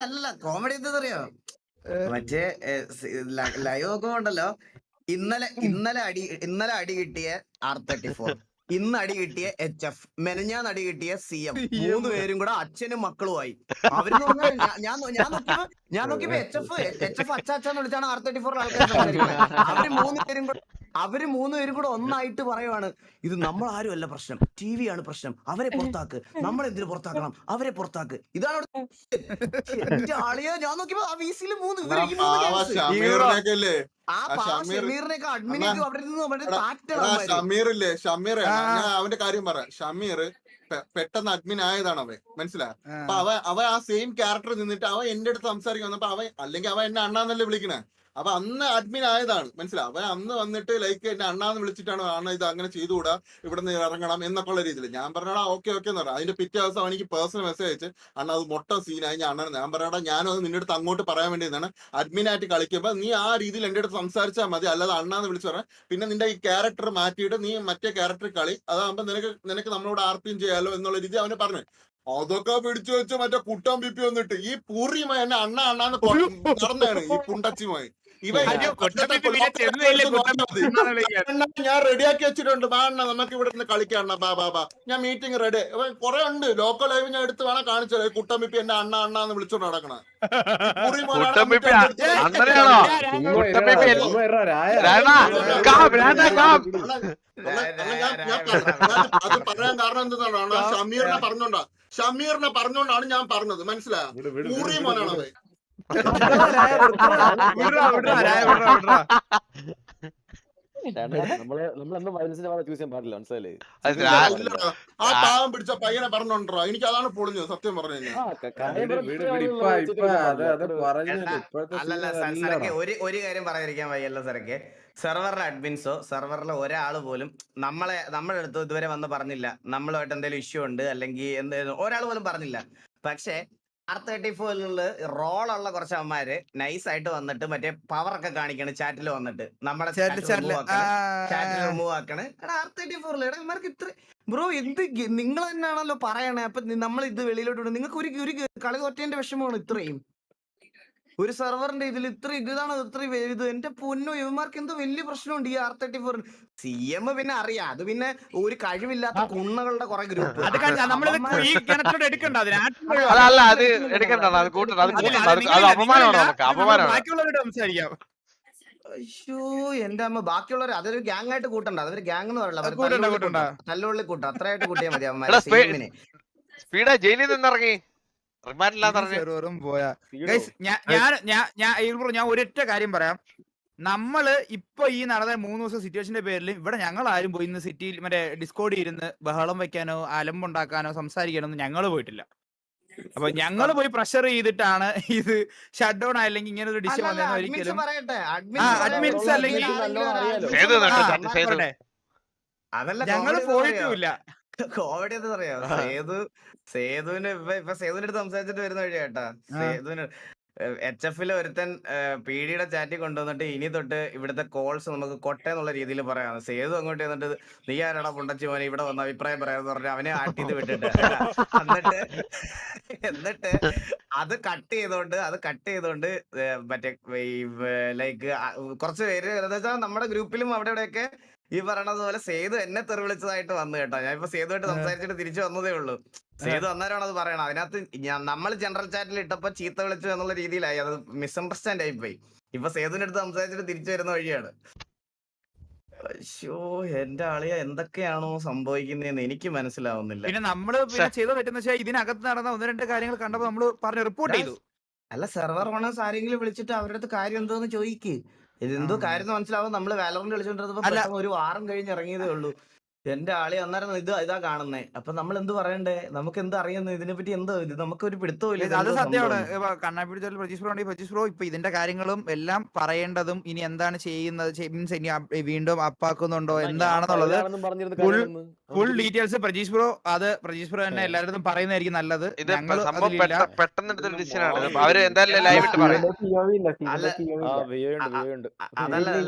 അല്ല കോമഡി എന്താണെന്നറിയോ മറ്റേ ലൈവ് നോക്കുമ്പോണ്ടല്ലോ ഉണ്ടല്ലോ ഇന്നലെ ഇന്നലെ അടി ഇന്നലെ അടി കിട്ടിയ ആർ തേർട്ടി ഫോർ ഇന്ന് അടി കിട്ടിയ എച്ച് എഫ് മെനഞ്ഞാന്ന് അടി കിട്ടിയ സി എം മൂന്ന് പേരും കൂടെ അച്ഛനും മക്കളുമായി. അവർ പറഞ്ഞാൽ ഞാൻ ഞാൻ നോക്കിയപ്പോ ഞാൻ നോക്കിയപ്പോ എച്ച് എഫ് എച്ച് എഫ് അച്ഛൻ വിളിച്ചാണ് ആർ തേർട്ടി ഫോർ ആൾക്കാർ സംസാരിക്കുന്നത്. അവർ മൂന്ന് പേരും കൂടെ അവർ മൂന്ന് പേരും കൂടെ ഒന്നായിട്ട് പറയുവാണ് ഇത് നമ്മൾ ആരും അല്ല പ്രശ്നം. ടി വി ആണ് പ്രശ്നം. അവരെ പുറത്താക്ക്. നമ്മൾ എന്തിനു പുറത്താക്കണം? അവരെ പുറത്താക്ക്. ഇതാണ് ആളിയാ ഞാൻ നോക്കിയപ്പോ ആ വീസിൽ മൂന്ന് പാവ പാവ ഷമീർ-. ഞാൻ അവന്റെ കാര്യം പറയാം. ഷമീർ പെട്ടെന്ന് അഡ്മിൻ ആയതാണ് അവൻ. മനസ്സിലായ. അപ്പൊ അവ അവ ആ സെയിം ക്യാരക്ടർ നിന്നിട്ട് അവ എന്റെ അടുത്ത് സംസാരിക്കാൻ വന്നപ്പോ അവ അല്ലെങ്കിൽ അവ എന്നെ അണ്ണാന്നല്ലേ വിളിക്കണേ? അപ്പൊ അന്ന് അഡ്മിൻ ആയതാണ്. മനസ്സിലാവ അവൻ അന്ന് വന്നിട്ട് ലൈക്ക് എന്നെ അണ്ണാന്ന് വിളിച്ചിട്ടാണ് അണ്ണ ഇത് അങ്ങനെ ചെയ്തുകൂടാ? ഇവിടെ നിന്ന് ഇറങ്ങണം എന്നൊക്കെ ഉള്ള രീതിയിൽ ഞാൻ പറഞ്ഞാടാ ഓക്കെ ഓക്കെ എന്ന് പറഞ്ഞു. അതിന്റെ പിറ്റേ ദിവസം എനിക്ക് പേഴ്സണൽ മെസ്സേജ് അയച്ച് അണ്ണ അത് മൊട്ട സീനായി ഞാൻ അണ്ണൻ ഞാൻ പറഞ്ഞാടാ ഞാനത് നിന്റെ അടുത്ത് അങ്ങോട്ട് പറയാൻ വേണ്ടിയതാണ് അഡ്മിനായിട്ട് കളിക്കുമ്പോൾ നീ ആ രീതിയിൽ എന്റെ അടുത്ത് സംസാരിച്ചാൽ മതി. അല്ലാതെ അണ്ണാന്ന് വിളിച്ചു പറയാം പിന്നെ നിന്റെ ഈ ക്യാരക്ടർ മാറ്റിയിട്ട് നീ മറ്റേ ക്യാരക്ടർ കളി. അതാകുമ്പോൾ നിനക്ക് നിനക്ക് നമ്മളോട് ആർപ്പിയും ചെയ്യാലോ എന്നുള്ള രീതി അവന് പറഞ്ഞു. അതൊക്കെ പിടിച്ചു വെച്ച് മറ്റേ കുട്ടൻ പിപ്പി വന്നിട്ട് ഈ പൂറിയുമായി എന്നെ അണ്ണ അണ്ണാന്ന് നടന്നാണ് ഈ പുണ്ടച്ചിമായി ഞാൻ റെഡിയാക്കി വെച്ചിട്ടുണ്ട്. ബാ അണ്ണ നമുക്ക് ഇവിടെ നിന്ന് കളിക്കാം അണ്ണ. ബാ ബാ ബാ ഞാൻ മീറ്റിംഗ് റെഡി കുറെ ഉണ്ട്. ലോക്കൽ ലൈവ് ഞാൻ എടുത്ത് വേണം കാണിച്ചത് കുട്ടമ്പിപ്പി എന്റെ അണ്ണ അണ്ണ എന്ന് വിളിച്ചോണ്ട് നടക്കണം. അത് പറയാൻ കാരണം എന്താണ് ഷമീറിനെ പറഞ്ഞോണ്ടാ. ഷമീറിനെ പറഞ്ഞോണ്ടാണ് ഞാൻ പറഞ്ഞത്. മനസ്സിലായോ? പൂറി മോനാണ് നമ്മൾ. ആ പിടിച്ച പയ്യനെ അതാണ് സത്യം പറഞ്ഞു ഒരു ഒരു കാര്യം പറയാതിരിക്കാൻ വയ്യല്ലോ സരക്കെ സെർവറിലെ അഡ്മിൻസോ സെർവറിലെ ഒരാൾ പോലും നമ്മളെ നമ്മുടെ അടുത്ത് ഇതുവരെ വന്ന് പറഞ്ഞില്ല നമ്മളുമായിട്ട് എന്തെങ്കിലും ഇഷ്യൂ ഉണ്ട് അല്ലെങ്കിൽ എന്തെങ്കിലും ഒരാൾ പോലും പറഞ്ഞില്ല പക്ഷേ ആർ തേർട്ടി ഫോറിലുള്ള റോളുള്ള കുറച്ച് അമ്മമാര് നൈസ് ആയിട്ട് വന്നിട്ട് മറ്റേ പവർ ഒക്കെ കാണിക്കണ് ചാറ്റിൽ വന്നിട്ട്. നമ്മുടെ. ചാറ്റിൽ റിമൂവ് ആക്കണ്. എടാ ആർ തേർട്ടി ഫോറിൽ എടാ ഇവർക്ക് ഇത്ര ബ്രോ എന്ത് നിങ്ങൾ തന്നെയാണല്ലോ പറയണേ. അപ്പൊ നമ്മൾ ഇത് വെളിയിലോട്ട് നിങ്ങൾക്ക് ഒരു ഒരു കളി തോറ്റേന്റെ വിഷമമാണ് ഇത്രയും. ഒരു സെർവറിന്റെ ഇതിൽ ഇത്ര ഇതാണ് ഇത്ര ഇത് എന്റെ പൊന്നു ഇവന്മാർക്ക് എന്തോ വലിയ പ്രശ്നമുണ്ട് ഈ R thirty four C M പിന്നെ അറിയാം. അത് പിന്നെ ഒരു കഴിവില്ലാത്ത കുണ്ണകളുടെ കുറെ ഗ്രൂപ്പ്. അതല്ല അത് എടുക്കണ്ട അത് അത് അപമാനമാണ് നമുക്ക് അപമാനമാണ്. അയ്യോ എന്റെ അമ്മ ബാക്കിയുള്ളവർ അതൊരു ഗ്യാങ് ആയിട്ട് കൂട്ടണ്ട. അതൊരു ഗ്യാങ് എന്ന് കൂട്ടണ്ട, തല്ലുള്ളി. കൂട്ടാം. അത്രയായിട്ട് കൂട്ടിയാൽ മതി നെ. സ്പീഡാ ജയിലിൽ നിന്ന് ഇറങ്ങി റിമാൻഡില്ലാന്ന് പറഞ്ഞു സെർവറും പോയാ. ഞാൻ ഞാൻ ഒരൊറ്റ കാര്യം പറയാം. നമ്മൾ ഇപ്പൊ ഈ നടന്ന മൂന്ന് ദിവസം സിറ്റുവേഷന്റെ പേരിൽ ഇവിടെ ഞങ്ങൾ ആരും പോയി ഇന്ന് സിറ്റിയിൽ മറ്റേ ഡിസ്കോഡിൽ ഇരുന്ന് ബഹളം വെക്കാനോ അലമ്പുണ്ടാക്കാനോ സംസാരിക്കാനോ ഒന്നും ഞങ്ങൾ പോയിട്ടില്ല. അപ്പൊ ഞങ്ങൾ പോയി പ്രഷർ ചെയ്തിട്ടാണ് ഇത് ഷട്ട് ഡൗൺ ആയില്ലെങ്കിൽ ഇങ്ങനെ ഒരു ഡിഷ് വന്നതെന്ന് ഒരിക്കലും. അഡ്മിൻസ്. അല്ലെങ്കിൽ- ഞങ്ങൾ പോയിട്ടുമില്ല കോമഡി എന്താ പറയാ സേതു സേതുവിന് ഇപ്പൊ ഇപ്പൊ സേതുവിന്റെ അടുത്ത് സംസാരിച്ചിട്ട് വരുന്ന വഴി കേട്ടാ. സേതുവിന് എച്ച് എഫിൽ ഒരുത്തൻ പീഡിയുടെ ചാറ്റിൽ കൊണ്ടുവന്നിട്ട് ഇനി തൊട്ട് ഇവിടുത്തെ കോൾസ് നമുക്ക് കൊട്ട എന്നുള്ള രീതിയിൽ പറയാം. സേതു അങ്ങോട്ട് എന്നിട്ട് നീ ആരാടാ പൊണ്ടച്ചു മോനെ? ഇവിടെ വന്ന അഭിപ്രായം പറയാന്ന് പറഞ്ഞു അവനെ ആട്ടി വിട്ടിട്ട് എന്നിട്ട് എന്നിട്ട് അത് കട്ട് ചെയ്തോണ്ട് അത് കട്ട് ചെയ്തോണ്ട് മറ്റേ ലൈക്ക് കുറച്ച് പേര് എന്താ വെച്ചാൽ നമ്മുടെ ഗ്രൂപ്പിലും അവിടെ ഇവിടെയൊക്കെ ഈ പറയണത് പോലെ സേതു എന്നെ തെറി വിളിച്ചതായിട്ട് വന്നു കേട്ടോ. ഞാൻ ഇപ്പൊ സേതുമായിട്ട് സംസാരിച്ചിട്ട് തിരിച്ചു വന്നതേ ഉള്ളൂ. സേതു അന്നേരമാണ് അത് പറയണത്. അതിനകത്ത് ഞാൻ നമ്മൾ ജനറൽ ചാറ്റിൽ ഇട്ടപ്പോ ചീത്ത വിളിച്ചു എന്നുള്ള രീതിയിലായി. അത് മിസ്അണ്ടർസ്റ്റാൻഡ് ആയി പോയി. ഇപ്പൊ സേതുവിന്റെ അടുത്ത് സംസാരിച്ചിട്ട് തിരിച്ചു വരുന്ന വഴിയാണ്. അയ്യോ എന്റെ ആളിയ എന്തൊക്കെയാണോ സംഭവിക്കുന്നതെന്ന് എനിക്ക് മനസ്സിലാവുന്നില്ല. പിന്നെ നമ്മൾ പിന്നെ ചെയ്ത പറ്റുന്ന വെച്ചാൽ ഇതിനകത്ത് നടന്ന ഒന്ന് രണ്ട് കാര്യങ്ങൾ കണ്ടപ്പോ നമ്മൾ പറഞ്ഞു റിപ്പോർട്ട് ചെയ്തു. അല്ല സെർവർ ഓണേഴ്സ് ആരെങ്കിലും വിളിച്ചിട്ട് അവരുടെ അടുത്ത് കാര്യം എന്തോന്ന് ചോദിക്ക്. ഇതെന്തോ കാര്യം മനസ്സിലാവും. നമ്മൾ വാലറിന്റെ കളിച്ചോണ്ടിരുന്നപ്പോ ഒരു വാറും കഴിഞ്ഞ് ഇറങ്ങിയതേ ഉള്ളൂ. എന്റെ ആളി അന്നേരം ഇത് ഇതാ കാണുന്നേ. അപ്പൊ നമ്മൾ എന്ത് പറയണ്ടേ? നമുക്ക് എന്ത് അറിയുന്നു? ഇതിനെ പറ്റി എന്തോ ഇത്? നമുക്ക് ഒരു പിടുത്തവും അത് സത്യമാണ്. സംഭവം. ഇപ്പൊ കണ്ണാപ്പി പിടിച്ചാൽ പ്രജീഷ് ബ്രോ ഉണ്ടെങ്കിൽ പ്രജീഷ് ബ്രോ ഇപ്പൊ ഇതിന്റെ കാര്യങ്ങളും എല്ലാം പറയേണ്ടതും ഇനി എന്താണ് ചെയ്യുന്നത്? മീൻസ് ഇനി വീണ്ടും അപ്പാക്കുന്നുണ്ടോ? എന്താണെന്നുള്ളത് ഫുൾ ഡീറ്റെയിൽസ് പ്രജീഷ് ബ്രോ. അത് പ്രജീഷ് ബ്രോ തന്നെ എല്ലാവരും പറയുന്നതായിരിക്കും നല്ലത്. അതല്ല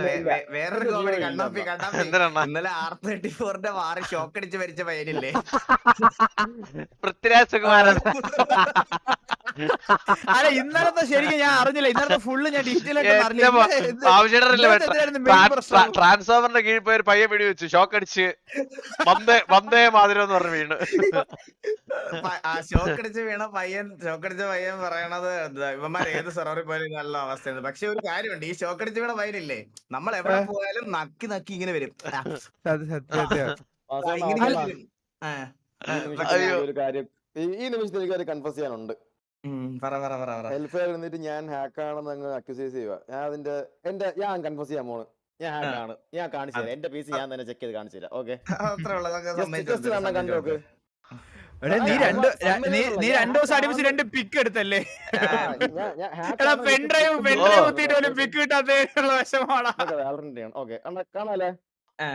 വേറൊരു കോമഡി കണ്ണാപ്പി കണ്ണാപ്പി ഇന്നലെ ആർ തേർട്ടി ഫോർ ഡോറിന്റെ മാറി ഷോക്ക് അടിച്ച് മരിച്ച പയ്യനില്ലേ? പൃഥ്വിരാജ് സുകുമാരൻ. അല്ല ഇന്നലത്തെ ശരിക്കും ഞാൻ അറിഞ്ഞില്ല. ഇന്നലത്തെ ഫുള്ള് ഞാൻ ഡീറ്റെയിൽ? ട്രാൻസ്ഫോമറിന്റെ കീഴിൽ പോയി ഒരു പയ്യെ പിടി വെച്ചു. ഷോക്ക് അടിച്ച്. വന്ദേ വന്ദേ മാതിരം എന്ന് പറഞ്ഞു വീണ്. ആ ഷോക്ക് അടിച്ച് വീണ പയ്യൻ ഷോക്ക് അടിച്ച പയ്യൻ പറയണത് എന്താ, ഇവന്മാർ ഏത് സെറോറിൽ പോയാലും നല്ല അവസ്ഥയാണ് പക്ഷെ ഒരു കാര്യമുണ്ട് ഈ ഷോക്ക് അടിച്ച് വീണ പയ്യനില്ലേ നമ്മൾ എവിടെ പോയാലും നക്കി നക്കി ഇങ്ങനെ വരും. ഒരു കാര്യം ഈ- നിമിഷത്തിൽ എനിക്ക് ഒരു കൺഫസ് ചെയ്യാനുണ്ട്. ഉം, പറ പറ പറ പറ. ഹെൽഫെയർ എന്നിട്ട് ഞാൻ ഹാക്കാണെന്ന് അങ്ങ് അക്യൂസൈസ് ചെയ്യുക ഞാൻ അതിന്റെ എന്റെ ഞാൻ കൺഫ്യൂസ് ചെയ്യാൻ പോണ് ഞാൻ ഹാക്ക് ആണ്. ഞാൻ കാണിച്ചു തരാം. എന്റെ പീസ് ഞാൻ തന്നെ ചെക്ക് ചെയ്ത് കാണിച്ചു തരാം. ഓക്കെ അത്രേ ഉള്ളൂ. സമ്മതിച്ചു കണ്ടു നോക്ക്. എടാ, നീ രണ്ട് ര- നീ നീ രണ്ടു ദിവസം അടുപ്പിച്ച് രണ്ട് പിക്ക് എടുത്തല്ലേ? ഹാക്ക് എടാ ആണ് പെൻഡ്രൈവ് എനിക്ക് പെൻഡ്രൈവ് കിട്ടുമ്പോ- കുത്തിയിട്ട് പോലും പിക്ക് കിട്ടാത്ത വിഷമാടാ ഓക്കേ, Valorant ഓക്കേ. ഓക്കെ കാണാലേ ആ,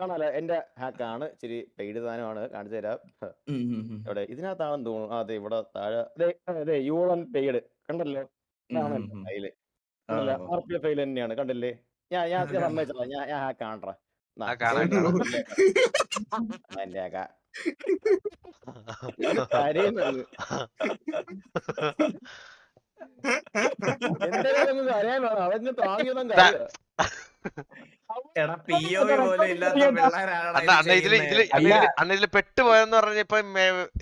കാണാലേ എന്റെ ഹാക്കാണ്. ആണ് ഇച്ചിരി പെയ്ഡ് സാധനമാണ്. കാണിച്ചു തരാം. ഇവിടെ ഇതിനകത്താണെന്ന് തോന്നുന്നു. അതെ ഇവിടെ താഴെ. അതെ അതെ ഓൺ പെയ്ഡ്. കണ്ടല്ലോ. File. R P F file തന്നെയാണ്. കണ്ടില്ലേ? ഞാൻ ഞാൻ ഞാൻ ഞാൻ ഞാൻ ഹാക്ക് ആണ്ട്രാ ആ, കാണാം, എന്റെ ഹാക്ക. കരയുന്നത് എന്റെ കാര്യം കരയാൻ അവന് ഇതിൽ പെട്ടുപോയെന്ന് പറഞ്ഞ ഇപ്പൊ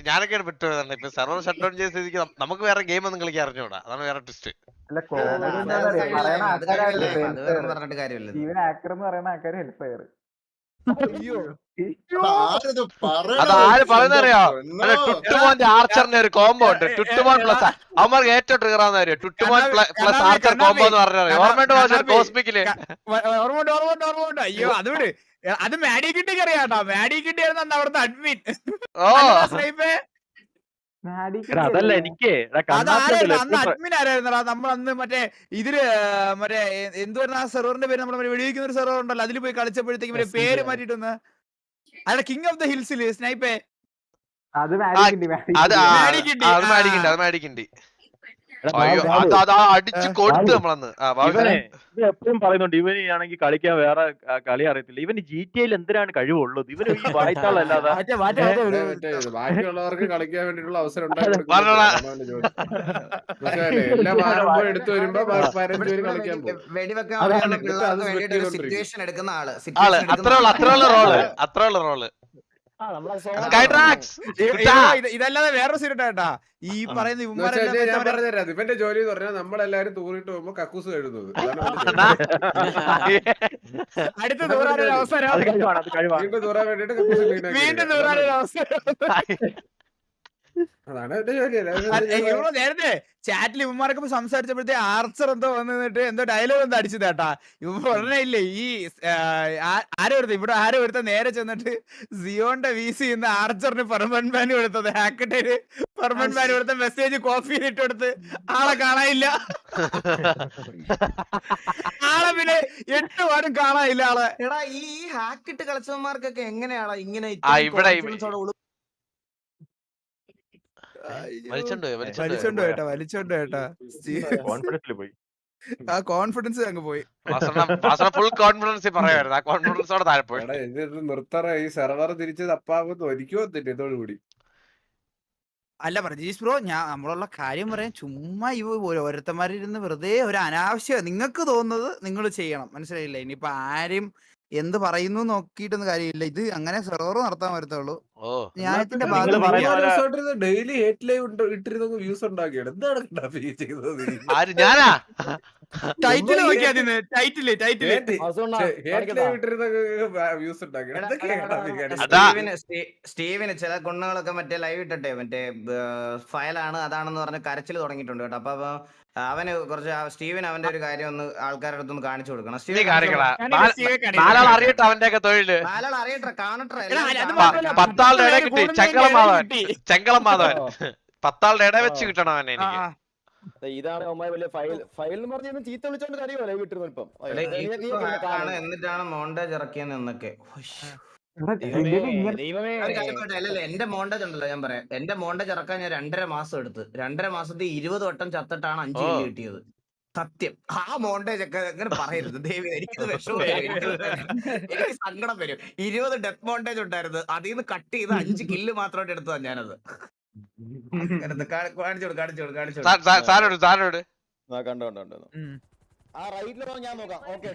ഞാനൊക്കെയാണ് പെട്ടുപോയതാണ് ഇപ്പൊ സെർവർ ഷട്ട് ഡൗൺ ചെയ്ത സ്ഥിതിക്ക് നമുക്ക് വേറെ ഗെയിം ഒന്നും കളിക്കാൻ അറിഞ്ഞൂടാ. അതാണ് വേറെ ട്വിസ്റ്റ് എന്ന് പറയുന്ന ആൾക്കാർ ഹെൽപ്പ് ചെയ്യാറ്. അയ്യോ. ആരത് പറയണത്? അത് ആര് അറിയോ? എന്നോ? അല്ല ടുട്ടുമോന്റെ ആർച്ചറിന്റെ ഒരു കോംബോ ഉണ്ട്. ടുട്ടുമോൻ പ്ലസ് അമ്മ ഏറ്റവും ട്രിഗർ ആവുന്ന കാര്യം ടുട്ടുമോൻ പ്ലസ് ആർച്ചർ കോംബോ എന്ന് പറഞ്ഞാൽ കണ്ണാപ്പി, ഓർമ്മയുണ്ട്. കോസ്മിക്കിൽ ഓർമ്മയുണ്ട് ഓർമ്മയുണ്ട് ഓർമ്മയുണ്ട്? അയ്യോ അത് വിട്. അത് മാഡി കിട്ടി. അറിയാട്ടോ മാഡി കിട്ടിയായിരുന്നു അന്ന് അവിടുത്തെ അഡ്മിൻ ഓ. അതല്ല എനിക്ക് അഡ്മിൻ ആരായിരുന്നടാ? നമ്മൾ അന്ന് മറ്റേ ഇതിൽ മറ്റേ എന്തുവായിരുന്നു ആ സെർവറിന്റെ പേര് നമ്മൾ വെടിവെക്കുന്ന ഒരു സെർവർ ഉണ്ടല്ലോ. അതിൽ പോയി കളിച്ചപ്പോഴത്തേക്ക് പേര് മാറ്റിട്ടൊന്ന് അല്ല കിങ് ഓഫ് ദ ഹിൽസിൽ സ്നൈപ്പേ? അത് അത് അത് ആ. അത് മാഡിക്കിണ്ട്. അയ്യോ അത് അടിച്ച് നമ്മളന്ന്. ഇത് എപ്പോഴും പറയുന്നുണ്ട് ഇവന് ആണെങ്കിൽ കളിക്കാൻ വേറെ കളി അറിയത്തില്ല. ഇവന് ജി ടി ഐയിൽ എന്തിനാണ് കഴിവുള്ളത്? ഇവന് ഈ വായ്ത്താളല്ലാതെ. ബാക്കിയുള്ളവർക്ക് കളിക്കാൻ വേണ്ടിയിട്ടുള്ള അവസരം വെടിവെക്കാൻ സിറ്റുവേഷൻ എടുക്കുന്ന ആൾ. ആൾ situation അത്ര ഉള്ള അത്ര ഉള്ള റോൾ. അത്രയുള്ള അത്ര ഉള്ള റോൾ. ഇതല്ലാതെ വേറൊരു സീരിട്ടാ കേട്ടാ. ഈ പറയുന്ന ഇവന്മാരെ ഇവന്റെ ജോലി എന്ന് പറഞ്ഞാൽ നമ്മളെല്ലാരും തൂറിട്ട് പോകുമ്പോ കക്കൂസ് കഴുകുന്നത്. അടുത്ത തൂറാനൊരു അവസരം. വീണ്ടും തൂറാൻ വേണ്ടിട്ട് കക്കൂസ് വീണ്ടും തൂറാനൊരു അവസരം. അതാണ് എന്റെ നേരത്തെ ചാറ്റിൽ ഇവന്മാരൊക്കെ സംസാരിച്ചപ്പോഴത്തെ ആർച്ചർ എന്തോ വന്നിട്ട് നിന്നിട്ട് എന്തോ ഡയലോഗ് എന്തോ അടിച്ചു തേട്ടാ ഇവ ഉടനെ ഇല്ലേ ഈ ആരോ എടുത്ത ഇവിടെ ആരോ എടുത്ത നേരെ ചെന്നിട്ട് സിയോന്റെ വി സി ഇന്ന് ആർച്ചറിന് പെർമനന്റ് ബാൻ കൊടുത്തത്. ഹാക്കട്ടേര് പെർമനന്റ് ബാൻ കൊടുത്ത മെസ്സേജ് കോപ്പി ചെയ്തിട്ട് കൊടുത്ത് ആളെ കാണാനില്ല. ആളെ പിന്നെ എട്ട് വാരം കാണാനില്ല ആളെ. എടാ ഈ ഹാക്കിട്ട് കളിച്ചവന്മാർക്കൊക്കെ എങ്ങനെയാടാ ഇങ്ങനെ ആ, ഇവിടെ വലിച്ചോണ്ട് ഏട്ടാ വലിച്ചോണ്ടോ ഏട്ടാ കോൺഫിഡൻസിൽ പോയി ആ കോൺഫിഡൻസ് അങ്ങ് പോയി. വാസന ഫുൾ കോൺഫിഡൻസ് പറയായിരുന്നു ആ കോൺഫിഡൻസോടെ താഴെ പോയി. നിർത്തറ ഈ സെർവർ തിരിച്ച് തപ്പാകുന്നു എനിക്ക് വന്നിട്ട് ഇതോടുകൂടി അല്ല പ്രജീഷ് ബ്രോ ഞാൻ നമ്മളുള്ള കാര്യം പറയാൻ ചുമ്മാ ഇവ ഓരോരുത്തന്മാരിരുന്ന് വെറുതെ ഒരു അനാവശ്യം. നിങ്ങൾക്ക് തോന്നുന്നത് നിങ്ങൾ ചെയ്യണം. മനസ്സിലായില്ലേ? ഇനിയിപ്പൊ ആരും എന്ത് പറയുന്നു നോക്കിയിട്ടൊന്നും കാര്യമില്ല. ഇത് അങ്ങനെ സെർവർ നടത്താൻ വരത്തുള്ളൂ ഓ. ഡെയിലി ഹേറ്റ് ലൈവ് ഇട്ടിരുന്ന വ്യൂസ് ഉണ്ടാക്കിയാണ് എന്താണ് ചെയ്തത് ആര് ഞാനാ? ടൈറ്റിൽ നോക്കിയാ ടൈറ്റിൽ ടൈറ്റിൽ കാണിക്കട്ടാ. live ഇട്ടിരുന്ന വ്യൂസ് ഉണ്ടാക്കിയാണ് സ്റ്റീവിന് ചില ഗുണങ്ങളൊക്കെ മറ്റേ ലൈവ് ഇട്ടട്ടെ മറ്റേ ഫയലാണ് അതാണെന്ന് പറഞ്ഞ് കരച്ചിൽ തുടങ്ങിയിട്ടുണ്ട് കേട്ടോ. അപ്പൊ അവന് കുറച്ച് സ്റ്റീവൻ അവന്റെ ഒരു കാര്യം ഒന്ന് ആൾക്കാരുടെ അടുത്തൊന്ന് കാണിച്ചു കൊടുക്കണം. സ്റ്റീവൻ. നാലാൾ അറിയട്ടെ അവന്റെ ഒക്കെ തൊഴിൽ. നാലാൾ അറിയട്ടെ കാണട്ടെ പത്താളുടെ ഇടയിൽ കിട്ടി, ചങ്കളം മാധവൻ. ഇടയിൽ മാധവൻ. പത്താളുടെ ഇട വെച്ച് കിട്ടണം അവനെ എനിക്ക്. ഇതാണ് വലിയ ഫയൽ. ഫയൽ എന്ന് പറഞ്ഞ ചീത്ത വിളിച്ചോണ്ട് ഇപ്പം? എടാ, നീ- ഒക്കെ ദൈവമേ, ദൈവമേ. ഒരു കാര്യം പറയട്ടെ, അല്ലല്ല എന്റെ മോണ്ടേജ് ഉണ്ടല്ലോ ഞാൻ പറയാം. എന്റെ മോണ്ടേജ് ഇറക്കാൻ ഞാൻ രണ്ടര മാസം എടുത്ത്. രണ്ടര മാസത്തിൽ ഇരുപത് വട്ടം ചത്തിട്ടാണ് അഞ്ച് ഓ. കില്ല് കിട്ടിയത്. സത്യം. ആ മോണ്ടേജ് ഒക്കെ അങ്ങനെ പറയരുത്. ദൈവം എനിക്ക് വിഷമം വരും. എനിക്കിത് എനിക്ക് സങ്കടം വരും. ഇരുപത് ഡെത്ത് മോണ്ടേജ് ഉണ്ടായിരുന്നു. അതിൽ നിന്ന് കട്ട് ചെയ്ത് അഞ്ച് കില്ല് മാത്രമായിട്ട് എടുത്തതാ ഞാനത്. അങ്ങനത്തെ കാ- കാണിച്ചു കൊടു കാണിച്ചു കൊടു കാണിച്ചു കൊടു. സാരോട് സാരോട് ആ കണ്ടു കണ്ടു കണ്ടു. ഉം. ആ റൈറ്റിലോ ഞാൻ നോക്കാം. ഓക്കെ.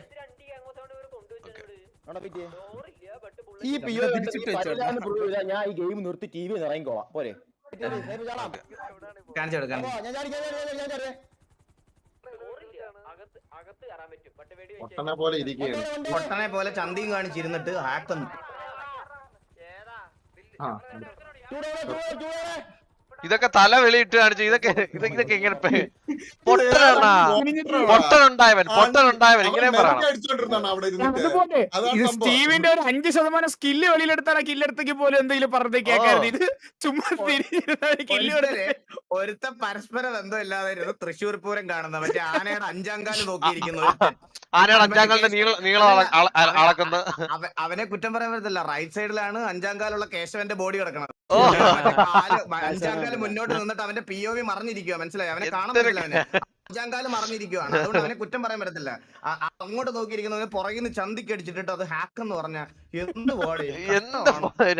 വെച്ചോ. ഞാൻ ഈ ഗെയിം നിർത്തി ടി വി ഇറങ്ങിക്കോളാം പോരെ. പൊട്ടനെ പോലെ ഇരിക്കുകയാണ്. പൊട്ടനെ പോലെ ചന്തിയും കാണിച്ചിരുന്നിട്ട് ഹാക്കുന്നു ആ. ഇതൊക്കെ തല വെളിയിട്ട് കാണിച്ചു ഇതൊക്കെ ഇതൊക്കെ ഇതൊക്കെ ഇങ്ങനെ പൊട്ടനാ. പൊട്ടനുണ്ടായവൻ പൊട്ടനുണ്ടായവൻ ഇങ്ങനെ പറയണം. ഇത്. സ്റ്റീവിന്റെ ഒരു അഞ്ച് ശതമാനം സ്കില്ല് വെളിയിലെടുത്താണ് കില്ലെടുത്തേക്ക് പോലും എന്തെങ്കിലും പറഞ്ഞത് കേൾക്കായിരുന്നു ഇത് ചുമ്മാ ഒരുത്ത പരസ്പര ബന്ധം ഇല്ലാതായിരുന്നു തൃശ്ശൂർ പൂരം കാണുന്ന മറ്റേ ആനയുടെ അഞ്ചാം കാൽ നോക്കിയിരിക്കുന്നു. ആനയുടെ അഞ്ചാം നീള നീളം അള- അള- അള- അളക്കുന്ന അവ- അവനെ കുറ്റം പറയാൻ പറ്റത്തില്ല. റൈറ്റ് സൈഡിലാണ് അഞ്ചാം കാലുള്ള കേശവന്റെ ബോഡി കിടക്കണം അഞ്ചാം കാൽ മുന്നോട്ട് നിന്നിട്ട് അവന്റെ പി ഒ വി മറിഞ്ഞിരിക്കുക മനസ്സിലായി? അവനെ കാണാൻ പറ്റില്ല അവനെ. അഞ്ചാം മറന്നിരിക്കുകയാണ് അതുകൊണ്ട് അവനെ കുറ്റം പറയാൻ പറ്റത്തില്ല. അങ്ങോട്ട് നോക്കിയിരിക്കുന്നവന് പുറകിൽ നിന്ന് ചന്തിക്ക് അടിച്ചിട്ട് അത് ഹാക്ക് എന്ന് പറഞ്ഞ എന്ത് ബോഡി എന്ത്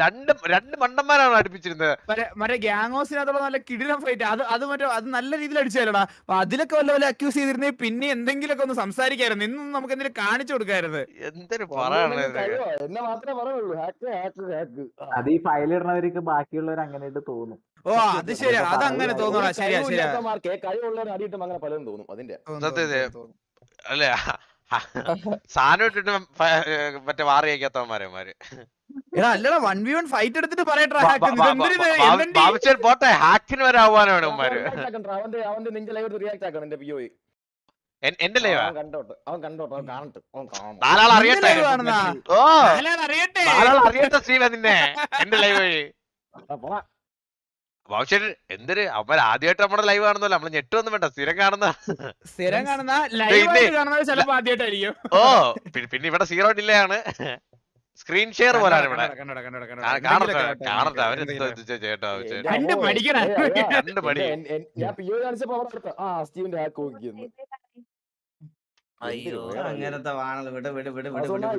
രണ്ട് രണ്ട് മണ്ടന്മാരാണ് അടുപ്പിച്ചിരുന്നത്. മറ്റേ മറ്റേ ഗ്യാങ്ങോസിനകത്തുള്ള നല്ല കിടിലം ഫൈറ്റ് അത് അത് മറ്റേ അത് നല്ല രീതിയിൽ അടിച്ചാലടാ. അപ്പൊ അതിലൊക്കെ വല്ല വല്ല അക്യൂസ് ചെയ്തിരുന്നേ പിന്നെ എന്തെങ്കിലുമൊക്കെ ഒന്ന് സംസാരിക്കായിരുന്നു. ഇന്നും നമുക്ക് എന്തെങ്കിലും കാണിച്ചു കൊടുക്കായിരുന്നു. എന്തൊരു എന്നെ മാത്രമേ പറയുള്ളൂ. ഹാക്ക് ഹാക്ക് ഹാക്ക് അത് ഈ ഫയൽ ഇടുന്നവർക്ക് ബാക്കിയുള്ളവർ അങ്ങനെയായിട്ട് തോന്നും. ഓ അത് ശരിയാ. അത് അങ്ങനെ തോന്നുന്നു ശരിയാ ശരിയാ. കഴിവുള്ളവർ അടിയിട്ടും അങ്ങനെ തോന്നും അതിന്റെ അല്ലേ? സാധനം ഇട്ടിട്ട് മറ്റേ വാറി അയക്കാത്തവന്മാരന്മാര് എടാ അല്ലടാ വൺ വി വൺ ഫൈറ്റ് എടുത്തിട്ട് പറയട്ടാ ഹാക്ക്. എന്തെങ്കിലും ബാബുച്ചൻ പോട്ടെ ഹാക്കിന് വരെ ആവാനാണ് ഉമ്മാര് അവന്റെ അവന്റെ നെഞ്ച ലൈവ് റിയാക്ട് ആക്കണം എന്റെ പിഒ എൻ- എന്റെ ലൈവാ അവൻ കണ്ടോട്ടെ അവൻ കണ്ടോട്ടെ അവൻ കാണട്ടെ അവൻ കാണണം നാലാൾ അറിയട്ടെ? ഓ. അറിയട്ടെ? അറിയട്ടെ ശ്രീവ നിന്നെ എന്റെ ലൈവ് വഴി. ബാബുച്ചൻ എന്തൊരു അവന്മാർ ആദ്യമായിട്ട് നമ്മുടെ ലൈവ് കാണുന്നല്ലോ നമ്മൾ ഞെട്ടൊന്നും വേണ്ട സ്ഥിരം കാണുന്ന സ്ഥിരം കാണുന്ന? ലൈവ് കാണുന്നത് ചിലപ്പോ ആദ്യമായിട്ടായിരിക്കും ഓ പിന്നെ ഇവിടെ സീറോ ഡിലേയാണ് സ്ക്രീൻ ഷെയർ പോലാണ് ഇവിടെ രണ്ട്. പഠിക്കണം. രണ്ട് പടി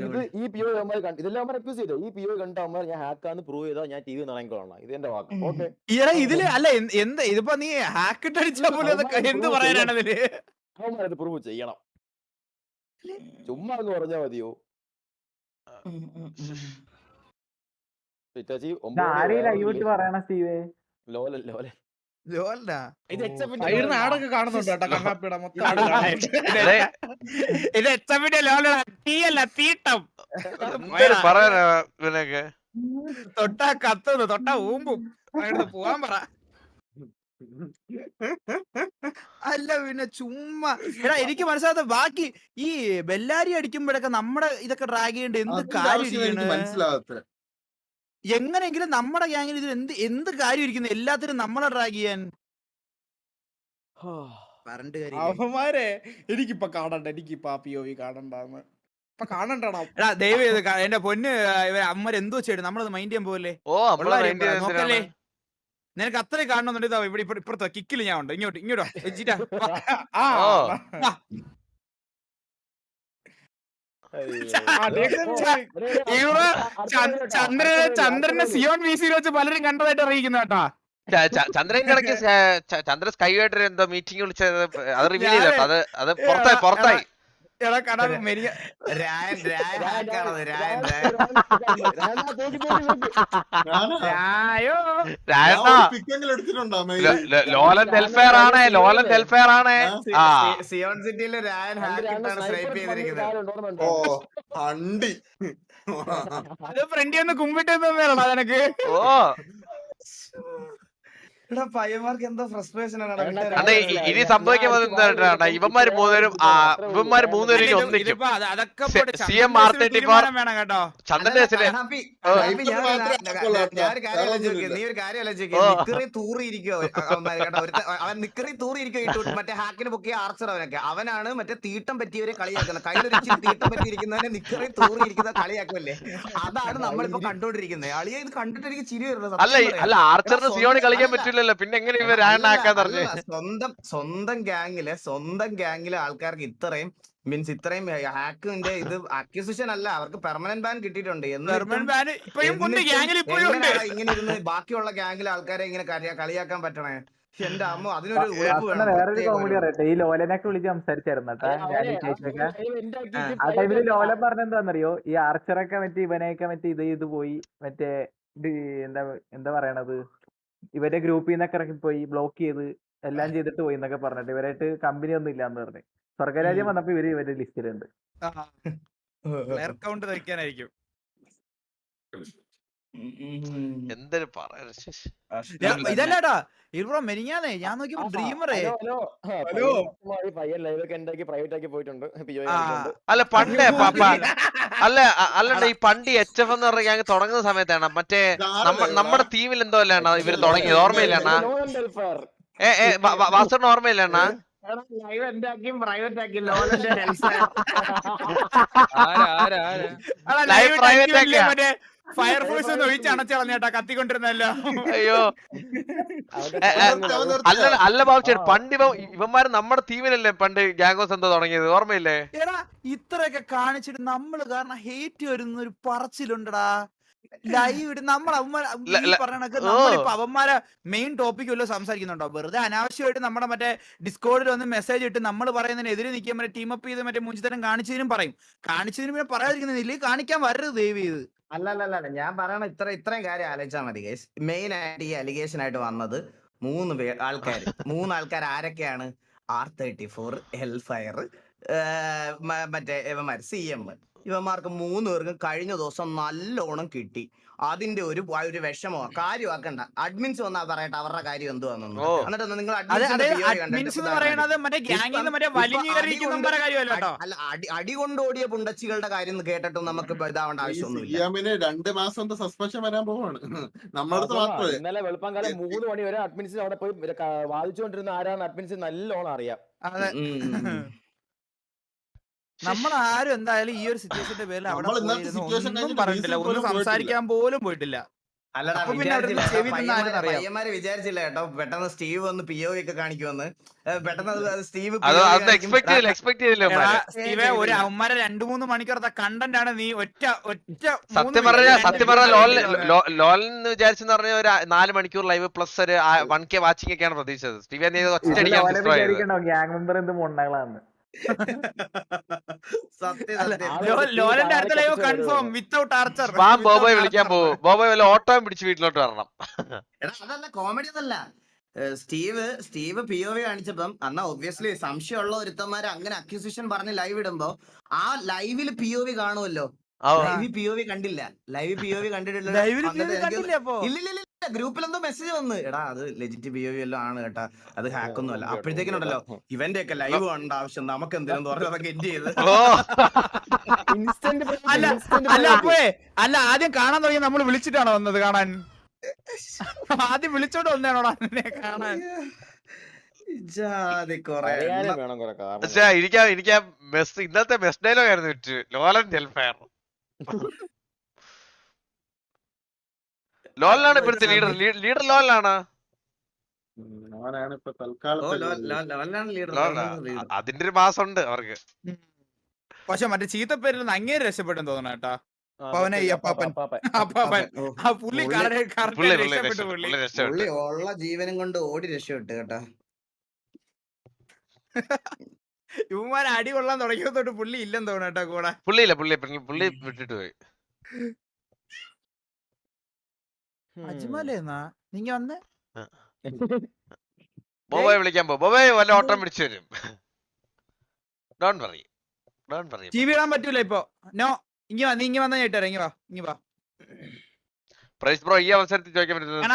വിട് ഈ ഇതെല്ലാം ചെയ്തോ? ഈ പിഒ കണ്ട ഞാൻ ഹാക്കാന്ന് പ്രൂവ് ചെയ്താ ഞാൻ ടി വി ഇറങ്ങിക്കോളാം ഇത് എന്റെ വാക്ക്. ഓക്കെ ഈടാ ഇതിൽ അല്ല എന്ത് ഇതിപ്പോ നീ ഹാക്ക് പോലും എന്ത് പ്രൂവ് ചെയ്യണം. ചുമ്മാ എന്ന് പറഞ്ഞാ മതിയോ? ഇത് കാണുന്നുണ്ട് കേട്ടോ കണ്ണാപ്പിയുടെ മൊത്തം ഇത് എച്ചമ്മിന്റെ തീയല്ല തീട്ടം. എന്തൊരു പറയാനാ ഇവനൊക്കെ? തൊട്ടാ കത്തുന്നു തൊട്ടാ ഊമ്പും. അങ്ങോട്ട് പോവാൻ പറ. അല്ല പിന്നെ ചുമ്മാ. എടാ എനിക്ക് മനസ്സിലാത്ത ബാക്കി ഈ ബെല്ലാരി അടിക്കുമ്പോഴൊക്കെ നമ്മടെ ഇതൊക്കെ ഡ്രാഗ് ചെയ്യേണ്ട എന്ത് കാര്യം? മനസ്സിലാകത്തെ എങ്ങനെയെങ്കിലും നമ്മുടെ ഗ്യാങ്ങിൽ ഇതിൽ എന്ത് എന്ത് കാര്യം ഇരിക്കുന്നു? എല്ലാത്തിനും നമ്മളെ ഡ്രാഗ് ചെയ്യാൻ. പറഞ്ഞിട്ട് കാര്യം അവന്മാരെ എനിക്കിപ്പൊ കാണണ്ട എനിക്കിപ്പൊ ആ പി ഒ വി കാണണ്ടെന്ന്. ഇപ്പൊ കാണണ്ടടാ. എടാ ചെയ്ത് കാ- എന്റെ പൊന്ന് അമ്മ എന്തോ ചെയ്യണം നമ്മളത് മൈൻഡ് ചെയ്യാൻ പോകല്ലേ ഓ നമ്മളെ ഉള്ള കാര്യം പറ, നോക്കല്ലേ? നിനക്ക് അത്രയും കാണണമെന്നുണ്ടെങ്കിൽ ഇതാ ഇവിടെ ഇപ്പുറത്ത് കിക്കിൽ കിക്കിൽ ഞാൻ ഉണ്ട്. ഇങ്ങോട്ട് ഇങ്ങോട്ടോ ആ. ഓ. ചന്ദ്രനെ ചന്ദ്രനെ സിയോൺ വി സിയിൽ വെച്ച് പലരും കണ്ടതായിട്ട് അറിയിക്കുന്ന കേട്ടാ. ചന്ദ്രൻ കിടക്ക് ചന്ദ്ര സ്കൈ ആയിട്ട് എന്തോ മീറ്റിംഗ് വിളിച്ചത് അത് റിവീൽ ചെയ്തോ? അത് അത് പുറത്തായി പുറത്തായി. എടാ കട മെരിയ രായൻ രായൻ ഹാക്കാണത് രായൻ ലോലൻ വെൽഫെയർ ആണ് ലോലൻ വെൽഫെയർ ആണ്. സിയോൺ സിറ്റിയിലെ രായൻ ഹാക്കിട്ടാണ് സ്ട്രൈപ്പ് ചെയ്തിരിക്കുന്നത്. ഓ അണ്ടി അത് ഫ്രണ്ടി ഒന്ന് കുമ്പിട്ട് തന്നേടാ നിനക്ക്. ഓ. എടാ പയ്യന്മാർക്ക് എന്തോ ഫ്രസ്ട്രേഷൻ ആണ്. അണ്ണാ ഇ- ഇനി സംഭവിക്കുന്നത് ഇവന്മാര് മൂന്നുപേരും ഇവന്മാര് മൂന്നുപേരും ഒന്നിക്കും. അത് C- M R thirty four വേണം കേട്ടോ. ചന്ദ്രന്റെ കേസിൽ. നീ ഒരു കാര്യം നിക്കറി അവൻ നിക്കറി തൂറി ഇരിക്കോ ഇട്ടു മറ്റേ ഹാക്കിന് പൊക്കിയ ആർച്ചർ അവനൊക്കെ. അവനാണ് മറ്റേ തീട്ടം പറ്റിയവരെ കളിയാക്കുന്നത്. കയ്യിലൊരു തീട്ടം പറ്റിയിരിക്കുന്നവരെ നിക്കറി തൂറിയിരിക്കുന്ന കളിയാക്കുമല്ലേ അതാണ് നമ്മളിപ്പോ കണ്ടോണ്ടിരിക്കുന്നത് അളിയെ ഇത് കണ്ടിട്ട് എനിക്ക് ചിരി വരുന്നത് അല്ല അല്ല ആർച്ചറിന് സിയോണി കളിക്കാൻ പറ്റില്ല ഇല്ലല്ലോ. പിന്നെ എങ്ങനെ ഇവർ അല്ല, ആക്കാന്ന് പറഞ്ഞു? സ്വന്തം സ്വന്തം ഗ്യാങ്ങിലെ സ്വന്തം ഗ്യാങ്ങിലെ ആൾക്കാർക്ക് ഇത്രയും മീൻസ് ഇത്രയും ഹാക്കിന്റെ ഇത് അക്യൂസിഷൻ അല്ല അവർക്ക് പെർമനന്റ് ബാൻ കിട്ടിയിട്ടുണ്ട്. ഇങ്ങനെ ഇരുന്ന് ബാക്കിയുള്ള ഗ്യാങ്ങിലെ ആൾക്കാരെ ഇങ്ങനെ കളിയാക്കാൻ പറ്റണേ? എന്റെ അമ്മ അതിനൊരു വേറൊരു കോമഡി ഒരു- പറയട്ടെ. ഈ ലോലനൊക്കെ വിളിച്ച് സംസാരിച്ചായിരുന്നു ആ ടൈമിൽ ലോലൻ പറഞ്ഞെന്താന്നറിയോ ഈ ആർച്ചറൊക്കെ മറ്റേ ഇവനെയൊക്കെ മറ്റേ ഇത് ഇത് പോയി മറ്റേ എന്താ എന്താ പറയണത്? ഇവരുടെ ഗ്രൂപ്പിൽ നിന്നൊക്കെ ഇറങ്ങിപ്പോയി ബ്ലോക്ക് ചെയ്ത് എല്ലാം ചെയ്തിട്ട് പോയി എന്നൊക്കെ പറഞ്ഞിട്ട് ഇവരായിട്ട് കമ്പനി ഒന്നും ഇല്ലാന്ന് പറഞ്ഞു സ്വർഗരാജ്യം. വന്നപ്പോ ഇവർ ഇവരുടെ ലിസ്റ്റിലുണ്ട് കൗണ്ട് തയ്ക്കാനായിരിക്കും. എന്തൊരു പറയാ കഷ്ടം ഞാൻ- നോക്കിയപ്പോ ഡ്രീമറേ ഹലോ പയ്യൻ ലൈവൊക്കെ ഉണ്ടാക്കി പ്രൈവറ്റ് ആക്കി പോയിട്ടുണ്ട്. അല്ല പണ്ട് അല്ല അല്ലടാ അല്ലണ്ട ഈ പണ്ട് എച്ച് എഫ് എന്ന് പറഞ്ഞ ഗ്യാങ് തുടങ്ങുന്ന സമയത്താണ്. മറ്റേ നമ്മുടെ തീമിൽ എന്തോ അല്ലാണ് ഇവർ തുടങ്ങിയത്? ഓർമ്മയില്ലണ്ണ ഏ ഏ ലൈവ് എന്റെ ലൈവ് പ്രൈവറ്റ് ആക്കി ഫയർഫോഴ്സ് ഒന്ന് ഒഴിച്ച് അണച്ചളഞ്ഞേട്ടാ കത്തിക്കൊണ്ടിരുന്നല്ലോ അയ്യോ. അല്ല അല്ല ബാബുച്ചേട്ട് പണ്ട് ഇവ ഇവന്മാര് നമ്മുടെ ടീമിലല്ലേ പണ്ട് ഗാംഗോസ് എന്തോ തുടങ്ങിയത് ഓർമ്മയില്ലേ? എടാ ഇത്രയൊക്കെ കാണിച്ചിട്ട് നമ്മൾ കാരണം ഹേറ്റ് വരുന്ന ഒരു പറച്ചിലുണ്ടടാ. ലൈവ് നമ്മൾ. നമ്മളിപ്പോ അവന്മാരെ മെയിൻ ടോപ്പിക് വല്ലതും സംസാരിക്കുന്നുണ്ടോ? വെറുതെ അനാവശ്യമായിട്ട് നമ്മുടെ മറ്റേ ഡിസ്കോഡിൽ വന്ന് മെസ്സേജ് ഇട്ട് നമ്മൾ പറയുന്നതിന് എതിരെ നിൽക്കാൻ മറ്റേ ടീം അപ്പ് ചെയ്ത് മറ്റേ മുഞ്ചിത്തരം കാണിച്ചതിനും പറയും. കാണിച്ചതിനും പിന്നെ പറയാതിരിക്കുന്നില്ല കാണിക്കാൻ വരരുത് ദയവ് ചെയ്ത് അല്ല അല്ല അല്ല അല്ല, ഞാൻ പറയണ ഇത്ര ഇത്രയും കാര്യം ആലോചിച്ചാൽ മതി കേസ് മെയിൻ ആയിട്ട് ഈ അലിഗേഷൻ ആയിട്ട് വന്നത് മൂന്ന് ആൾക്കാർ മൂന്ന് ആൾക്കാർ ആരൊക്കെയാണ്? R thirty four hell fire മറ്റേ ഇവന്മാർ സി എം ഇവന്മാർക്ക് മൂന്ന് പേർക്കും കഴിഞ്ഞ ദിവസം നല്ലോണം കിട്ടി. അതിന്റെ ഒരു ഒരു വിഷമോ കാര്യമാക്കണ്ട. അഡ്മിൻസ് വന്നാ പറയട്ടെ അവരുടെ കാര്യം എന്തുവാന്നു. എന്നിട്ട് നിങ്ങൾ അടി- അല്ല അടി അടി കൊണ്ട് ഓടിയ പുണ്ടച്ചികളുടെ കാര്യം കേട്ടിട്ടും നമുക്ക് ഇതാവേണ്ട ആവശ്യമൊന്നുമില്ല. രണ്ട് മാസം സസ്പെൻഷൻ വരാൻ പോവാണ്. നമ്മളടുത്ത് ഇന്നലെ വെളുപ്പാങ്കാലം മൂന്ന് മണി വരെ അഡ്മിൻസ് അവിടെ പോയി വാദിച്ചുകൊണ്ടിരുന്ന ആരാണ് അഡ്മിൻസ് നല്ലോണം അറിയാം. അതെ. നമ്മൾ ആരും എന്തായാലും ഈ ഒരു സിറ്റുവേഷന്റെ പേരിൽ അവിടെ ഒന്നും പറഞ്ഞിട്ടില്ല. ഒന്നും സംസാരിക്കാൻ പോലും പോയിട്ടില്ല. അവിടുന്ന് വിചാരിച്ചില്ല കേട്ടോ, പയ്യന്മാര്. പയ്യന്മാര് പെട്ടെന്ന് സ്റ്റീവ് വന്ന് പി ഒ ഒക്കെ കാണിക്കുമെന്ന്. പെട്ടെന്ന് സ്റ്റീവ് എടാ, ഒരു അവന്മാരെ രണ്ടു മൂന്ന് മണിക്കൂറത്തെ കണ്ടന്റ് ആണ് നീ ഒറ്റ ഒറ്റ സത്യം പറഞ്ഞ സത്യം പറഞ്ഞ ലോലൻ video ലോ- ലോലൻ എന്ന് വിചാരിച്ചെന്ന് പറഞ്ഞ ഒരു നാല് മണിക്കൂർ ലൈവ് പ്ലസ് ഒരു വൺ കെ വാച്ചിങ് ഒക്കെയാണ് പ്രതീക്ഷിച്ചത്. സ്റ്റീവൻ നീ ലോലന്റെ അടുത്ത ലൈവ് കൺഫേം? വിത്തൗട്ട് ആർച്ചർ വാ ബോബോയ് വിളിക്കാൻ പോകും ബോബോയ് വല്ല ഓട്ടോയും പിടിച്ച് വീട്ടിലോട്ട് വരണം. എടാ അതല്ല കോമഡി അതല്ല Steve Steve P O V കാണിച്ചപ്പം അന്നാ ഒബ്വിയസ്ലി സംശയമുള്ള ഒരുത്തന്മാർ അങ്ങനെ അക്യൂസിഷൻ പറഞ്ഞ് ലൈവ് ഇടുമ്പോ ആ ലൈവിൽ പി ഒ വി കാണുമല്ലോ ലൈവ് പി ഒ വി കണ്ടില്ല. ലൈവ് പി ഒ വി കണ്ടിട്ടില്ല എന്തോ മെസ്സേജ് വന്ന്. എടാ അത് ലെജിറ്റ് പി ഒ വി എല്ലാം ആണ് കേട്ടാ. അത് ഹാക്കൊന്നും അല്ല അപ്പോഴത്തേക്കിനുണ്ടല്ലോ ഇവന്റെ ഒക്കെ ലൈവ് കാണേണ്ട ആവശ്യം നമുക്ക് എന്തിനെന്ന് പറഞ്ഞ് അതൊക്കെ എൻഡ് ചെയ്ത്. ഓ. ഇൻസ്റ്റന്റ് അല്ല അല്ല അപ്പോഴേ അല്ല ആദ്യം കാണാൻ തുടങ്ങി നമ്മൾ വിളിച്ചിട്ടാണോ വന്നത് കാണാൻ? ആദ്യം വിളിച്ചോണ്ട് വന്നാണോടാ നിന്നെ കാണാൻ? എനിക്ക് ആ മെസ് ഇന്നത്തെ മെസ് ഡയലോഗ് ആയിരുന്നു ലോലൻ ജെൽഫയർ ലോലനാണ് ഇപ്പോഴത്തെ ലീഡർ ലീഡർ ലോലാണ് അതിന്റെ ഒരു മാസം ഉണ്ട് അവർക്ക്. പക്ഷെ മറ്റേ ചീത്തപ്പേരിൽ നിന്ന് അങ്ങേര് രക്ഷപ്പെട്ടെന്ന് തോന്നണം കേട്ടാ. പവനെ അപ്പാപ്പൻ. ആ പുള്ളി പുള്ളി ഉള്ള ജീവനും കൊണ്ട് ഓടി രക്ഷപ്പെട്ടു കേട്ടാ. ഇവന്മാർ അടി കൊള്ളാൻ തുടങ്ങിയ തൊട്ട് പുള്ളി ഇല്ലെന്ന് തോന്നുന്നു കേട്ടോ കൂടെ. പുള്ളിയില്ല പുള്ളി പുള്ളി- പുള്ളി വിട്ടിട്ട് പോയി. അജ്മലേന്നാ നിങ്ങ വന്ന്? ബോബോയെ വിളിക്കാൻ പോ. ബോബോയെ വല്ല ഓട്ടം പിടിച്ചു വരും. ഡോൺ പറയും ഡോൺ പറയും ടി വി ഇടാൻ പറ്റൂല ഇപ്പൊ. നോ ഇങ്ങ വാ നീ ഇങ്ങ വന്നാ ചേട്ടാ ഇങ്ങ വാ ഇങ്ങ വാ. പ്രൈസ് ബ്രോ ഈ അവസരത്തിൽ ചോദിക്കാൻ പറ്റുന്നത് ഞാൻ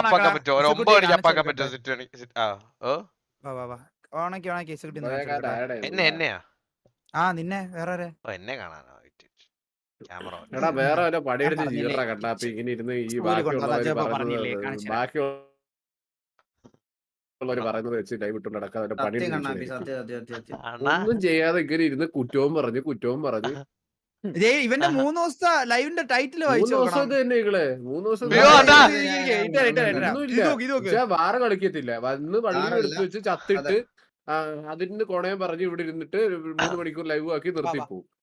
അപ്പാക്കാൻ പറ്റുമോ? ഒരു ഒമ്പത് മണിക്ക് അപ്പാക്കാൻ പറ്റുമോ സിറ്റ് സിറ്റി ആ ഓ. വാ വാ വാ. ഓണക്കി ഓണക്കി കേസ് കിട്ടി എന്നെ എന്നെയാ ആ നിന്നെ വേറെ ആരെ ഓ എന്നെ കാണാനോ ക്യാമറ എടാ വേറെ വല്ല പണിയെടുത്ത് ജീവറ ഇങ്ങനെ ഇരുന്ന് ഈ ബാക്കി പറയുന്നത് വെച്ച് ലൈവ് ഇട്ടുകൊണ്ട് നടക്കാതെ പണി ഒന്നും ചെയ്യാതെ ഇങ്ങനെ ഇരുന്ന് കുറ്റവും പറഞ്ഞ് കുറ്റവും പറഞ്ഞ് ഇവന്റെ മൂന്ന് ദിവസത്തെ ലൈവിന്റെ ടൈറ്റിൽ വായിച്ചു വാറ കളിക്കത്തില്ല വന്ന് പള്ളി എടുത്ത് വെച്ച് ചത്തിട്ട് അതിന് കൊണയം പറഞ്ഞ് ഇവിടെ ഇരുന്നിട്ട് മൂന്ന് മണിക്കൂർ ലൈവ് ആക്കി നിർത്തി പോകും